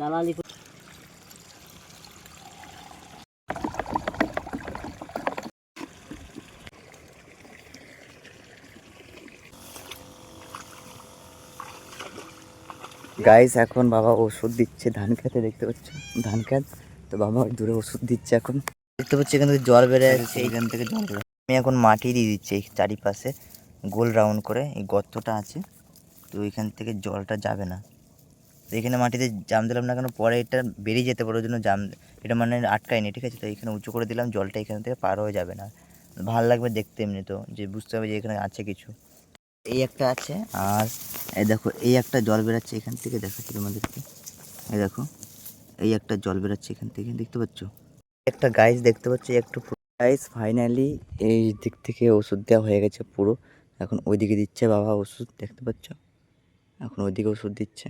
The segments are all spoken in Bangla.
দালালি গাইস এখন বাবা ওষুধ দিচ্ছে, ধান খেতে দেখতে পাচ্ছ? ধান খেত, তো বাবা দূরে ওষুধ দিচ্ছে এখন। দেখতে পাচ্ছি এখান থেকে জল বেড়ে যাচ্ছে, এইখান থেকে জল বেরো আমি এখন মাটি দিয়ে দিচ্ছি এই চারিপাশে, গোল রাউন্ড করে, এই গর্তটা আছে, তো ওইখান থেকে জলটা যাবে না। এখানে মাটিতে জাম দিলাম না কেন? পরে এটা বেরিয়ে যেতে পারে, ওই জন্য জাম, এটা মানে আটকায়নি, ঠিক আছে? তো এখানে উঁচু করে দিলাম, জলটা এখান থেকে পার হয়ে যাবে না। ভালো লাগবে দেখতে এমনি তো, যে বুঝতে হবে যে এখানে আছে কিছু। এই একটা আছে, আর এই দেখো, এই একটা জল বেরাচ্ছে এখান থেকে দেখাচ্ছি তোমাদেরকে। এই দেখো, এই একটা জল বেরাচ্ছে এখান থেকে, দেখতে পাচ্ছ? একটা গাইস দেখতে পাচ্ছ একটু গাইস ফাইনালি এই দিক থেকে ওষুধ দেওয়া হয়ে গেছে পুরো। এখন ওইদিকে দিচ্ছে, বাবা ওষুধ, দেখতে পাচ্ছ? এখন ওইদিকে ওষুধ দিচ্ছে।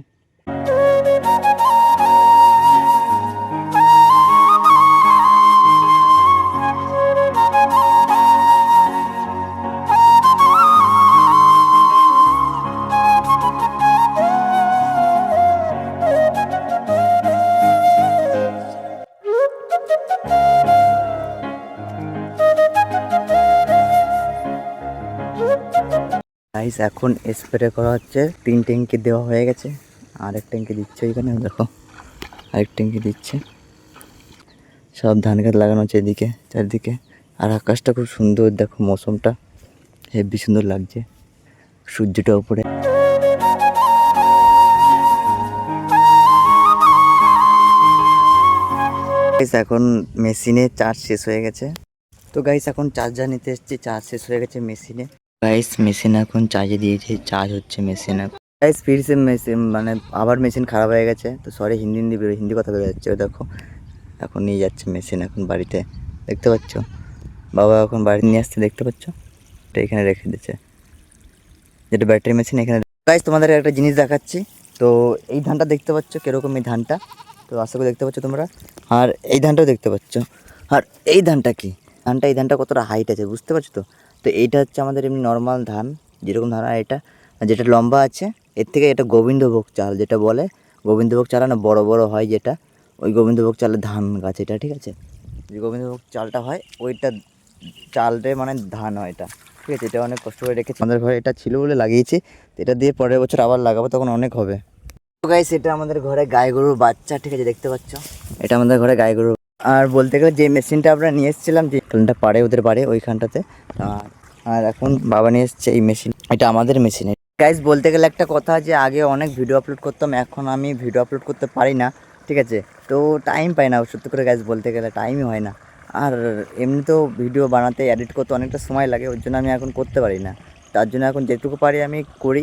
এখন স্প্রে করা হচ্ছে। তিন ট্যাঙ্কি দেওয়া হয়ে গেছে। আর এক ট্যাঙ্কি দিচ্ছে এখানে, দেখো। আরেক ট্যাঙ্কি দিচ্ছে। সব ধান গাছ লাগানো হচ্ছে এদিকে, চারদিকে। আর আকাশটা খুব সুন্দর, দেখো মৌসুমটা। হেভি সুন্দর লাগছে। সূর্যটা উপরে। এখন মেশিনে চার্জ শেষ হয়ে গেছে। তো গাইস এখন চার্জার নিতে এসেছি চার্জ শেষ হয়ে গেছে মেশিনে। গাইস মেশিন এখন চার্জে দিয়েছে চার্জ হচ্ছে মেশিন এখন। গাইস ফিরছে মেশিন মানে আবার মেশিন খারাপ হয়ে গেছে। তো সরি হিন্দি হিন্দি বেরো হিন্দি কথা বেরো যাচ্ছে দেখো। এখন নিয়ে যাচ্ছে মেশিন এখন বাড়িতে। দেখতে পাচ্ছ? বাবা এখন বাড়ি নিয়ে আসছে, দেখতে পাচ্ছ? এটা এখানে রেখে দিচ্ছে যেটা ব্যাটারি মেশিন এখানে গাইস তোমাদের একটা জিনিস দেখাচ্ছি। তো এই ধানটা দেখতে পাচ্ছ? কীরকম এই ধানটা? তো আশা করি দেখতে পাচ্ছ তোমরা। আর এই ধানটাও দেখতে পাচ্ছ। আর এই ধানটা কি? ধানটা, এই ধানটা কতটা হাইট আছে, বুঝতে পারছ তো? তো এইটা হচ্ছে আমাদের এমনি নর্মাল ধান, যেরকম ধান এটা। যেটা লম্বা আছে এর থেকে এটা গোবিন্দভোগ চাল যেটা বলে। গোবিন্দভোগ চাল না বড় বড় হয় যেটা। ওই গোবিন্দভোগ চালের ধান গাছ এটা, ঠিক আছে? যে গোবিন্দভোগ চালটা হয়, ওইটা চালটাই মানে ধান হয় এটা, ঠিক আছে? এটা অনেক কষ্ট করে রেখেছি। আমাদের ঘরে এটা ছিল বলে লাগিয়েছি। এটা দিয়ে পরের বছর আবার লাগাবো, তখন অনেক হবে। তো গাইস এটা আমাদের ঘরে গাই গরুর বাচ্চা, ঠিক আছে? দেখতে পাচ্ছ? এটা আমাদের ঘরে গাই গরুর আর বলতে গেলে যে মেশিনটা আমরা নিয়ে এসেছিলাম, যে কারেন্টটা পারে ওদের পারে ওইখানটাতে। আর এখন বাবা নিয়ে এসছে এই মেশিন। এটা আমাদের মেশিন গাইস বলতে গেলে একটা কথা যে আগে অনেক ভিডিও আপলোড করতাম, এখন আমি ভিডিও আপলোড করতে পারি না, ঠিক আছে? তো টাইম পাই না, সত্যি করে গাইস বলতে গেলে টাইমই হয় না। আর এমনিতেও ভিডিও বানাতে এডিট করতে অনেকটা সময় লাগে, ওর জন্য আমি এখন করতে পারি না। তার জন্য এখন যেটুকু পারি আমি করি,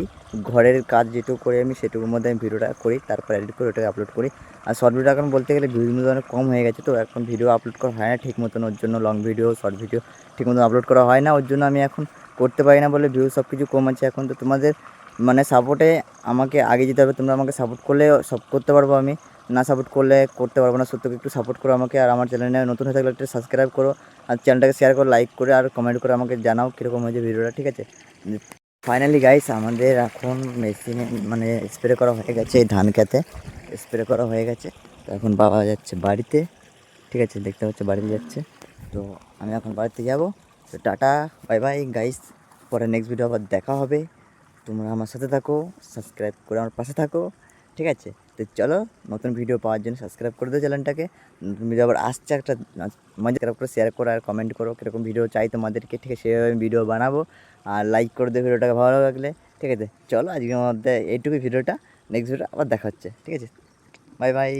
ঘরের কাজ যেটুকু করি আমি, সেটুকুর মধ্যে আমি ভিডিওটা করি, তারপর এডিট করে ওটাকে আপলোড করি। আর শর্ট ভিডিও এখন বলতে গেলে ভিউজ অনেক কম হয়ে গেছে, তো এখন ভিডিও আপলোড করা হয় না, ঠিক মতন ওর জন্য লং ভিডিও শর্ট ভিডিও ঠিক মতন আপলোড করা হয় না, ওর জন্য আমি এখন করতে পারি না বলে ভিউ সব কিছু কম আছে। এখন তো তোমাদের মানে সাপোর্টে আমাকে আগে যেতে হবে, তোমরা আমাকে সাপোর্ট করলে সব করতে পারব আমি। না সাপোর্ট করলে করতে পারব না। সত্যকে একটু সাপোর্ট করো আমাকে আর আমার চ্যানেলে নতুন হয়ে থাকলে একটু সাবস্ক্রাইব করো আর চ্যানেলটাকে শেয়ার করো লাইক করে আর কমেন্ট করে আমাকে জানাও কীরকম হয়েছে ভিডিওটা ঠিক আছে? ফাইনালি গাইস আমাদের এখন মেশিনে মানে স্প্রে করা হয়ে গেছে এই ধান খেতে। স্প্রে করা হয়ে গেছে। তো এখন বাবা যাচ্ছে বাড়িতে, ঠিক আছে? দেখতে পাচ্ছ বাড়িতে যাচ্ছে। তো আমি এখন বাড়িতে যাব। তো টাটা বাই বাই গাইস পরে নেক্সট ভিডিও আবার দেখা হবে। তোমরা আমার সাথে থাকো সাবস্ক্রাইব করে আমার পাশে থাকো, ঠিক আছে? তো চলো, নতুন ভিডিও পাওয়ার জন্য সাবস্ক্রাইব করে দিও চ্যানেলটাকে নতুন ভিডিও আবার আসছে, একটা মজা করে শেয়ার করো আর কমেন্ট করো, কীরকম ভিডিও চাই তোমাদেরকে, ঠিক আছে? সেভাবে আমি ভিডিও বানাবো। আর লাইক করে দিও ভিডিওটাকে, ভালো লাগলে, ঠিক আছে? চলো, আজকের মধ্যে এইটুকুই ভিডিওটা নেক্সট ভিডিও আবার দেখা হচ্ছে, ঠিক আছে? Bye bye